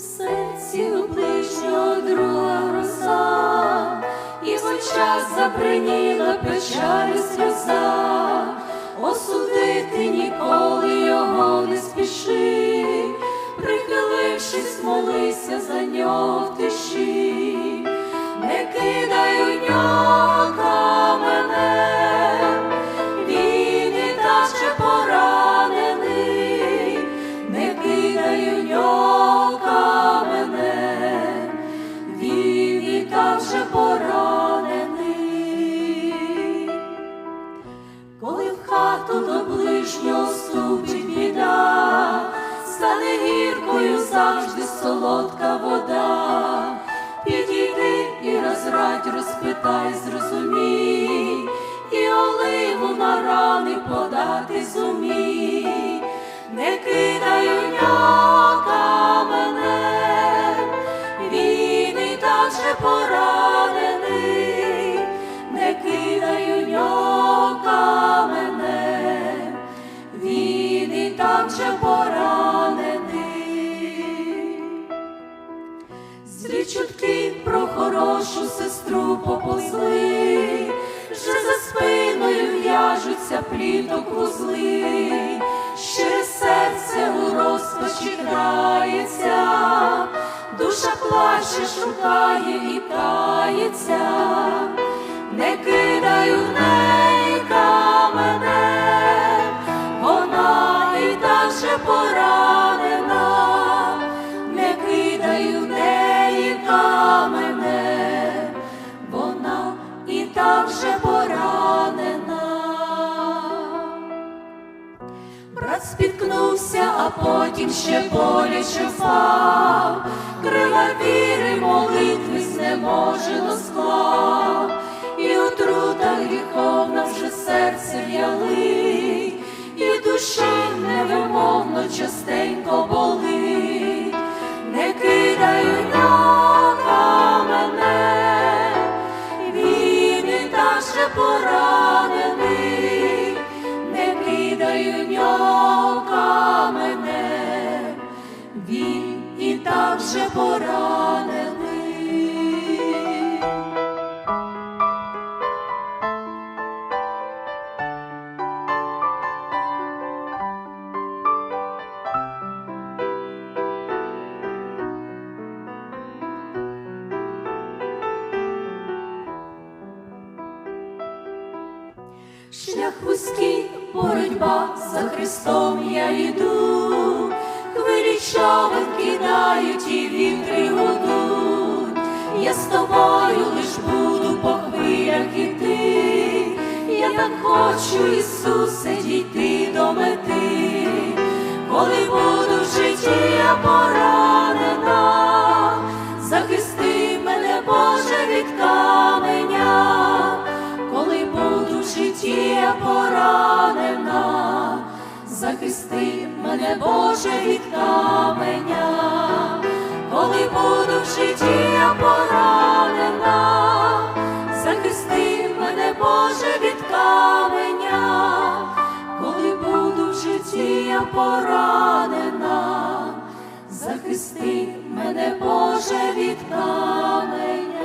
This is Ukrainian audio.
серці у друга роса, і в очах забриніла печаль сльоза, осудити ніколи його не спіши, прихилившись, молися за нього в тиші, ближнього ступить біда, стане гіркою завжди солодка вода, підійди і розрадь, розпитай, зрозумій, Чутки про хорошу сестру поползли, вже за спиною в'яжуться пліток вузли, щире серце у розпачі грається, душа плаче, шукає і тається, не кидай спіткнувся, а потім ще боляче впав, крила віри, молитви знеможено склав, і отрута гріховна вже серце в'яли, і так же поранений. Шлях вузький, боротьба за Христом я йду, хвилі човен тобою лиш буду по хвилях іти, я так хочу, Ісусе, дійти до мети, коли буду в житті я поранена, захисти мене, Боже, від каменя. Коли буду в житті я поранена, захисти мене, Боже, від каменя, коли буду в житті Боже, від каменя, коли буду в житті я поранена, захисти мене, Боже, від каменя.